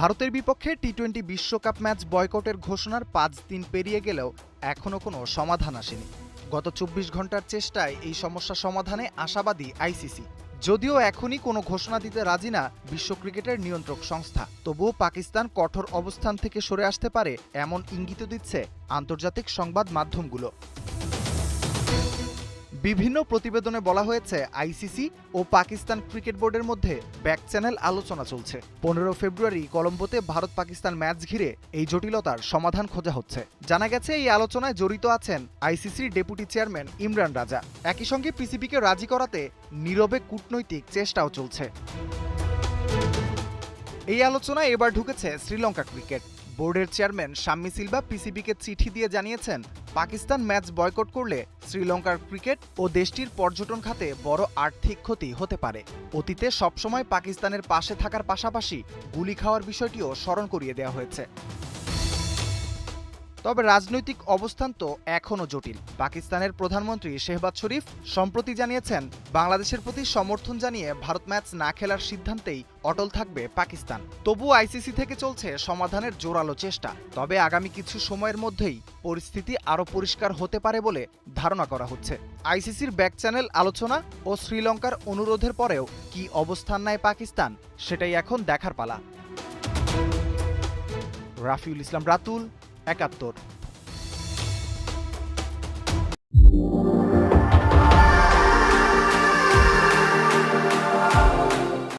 ভারতের বিপক্ষে T twenty বিশ্বকাপ ম্যাচ বয়কটের ঘোষণার পাঁচ দিন পেরিয়ে গেলেও এখনও কোনো সমাধান আসেনি। গত চব্বিশ ঘণ্টার চেষ্টায় এই সমস্যা সমাধানে আশাবাদী আইসিসি যদিও এখনই কোনো ঘোষণা দিতে রাজি না বিশ্ব ক্রিকেটের নিয়ন্ত্রক সংস্থা। তবুও পাকিস্তান কঠোর অবস্থান থেকে সরে আসতে পারে এমন ইঙ্গিত দিচ্ছে আন্তর্জাতিক সংবাদ মাধ্যমগুলো। বিভিন্ন প্রতিবেদনে বলা হয়েছে, আইসিসি ও পাকিস্তান ক্রিকেট বোর্ডের মধ্যে ব্যাক চ্যানেল আলোচনা চলছে। পনেরো ফেব্রুয়ারি কলম্বোতে ভারত পাকিস্তান ম্যাচ ঘিরে এই জটিলতার সমাধান খোঁজা হচ্ছে। জানা গেছে, এই আলোচনায় জড়িত আছেন আইসিসির ডেপুটি চেয়ারম্যান ইমরান রাজা। একই সঙ্গে পিসিবিকে রাজি করাতে নীরবে কূটনৈতিক চেষ্টাও চলছে। এই আলোচনায় এবার ঢুকেছে শ্রীলঙ্কা ক্রিকেট। বোর্ডের চেয়ারম্যান শাম্মি সিলভা পিসিবিকে চিঠি দিয়ে জানিয়েছেন, পাকিস্তান ম্যাচ বয়কট করলে শ্রীলঙ্কার ক্রিকেট ও দেশটির পর্যটন খাতে বড় আর্থিক ক্ষতি হতে পারে। অতীতে সবসময় পাকিস্তানের পাশে থাকার পাশাপাশি গুলি খাওয়ার বিষয়টিও স্মরণ করিয়ে দেওয়া হয়েছে। তবে রাজনৈতিক অবস্থান তো এখনও জটিল। পাকিস্তানের প্রধানমন্ত্রী শেহবাজ শরীফ সম্প্রতি জানিয়েছেন, বাংলাদেশের প্রতি সমর্থন জানিয়ে ভারত ম্যাচ না খেলার সিদ্ধান্তেই অটল থাকবে পাকিস্তান। তবু আইসিসি থেকে চলছে সমাধানের জোরালো চেষ্টা। তবে আগামী কিছু সময়ের মধ্যেই পরিস্থিতি আরও পরিষ্কার হতে পারে বলে ধারণা করা হচ্ছে। আইসিসির ব্যাক চ্যানেল আলোচনা ও শ্রীলঙ্কার অনুরোধের পরেও কি অবস্থান নেয় পাকিস্তান, সেটাই এখন দেখার পালা। রাফিউল ইসলাম রাতুল Hecator.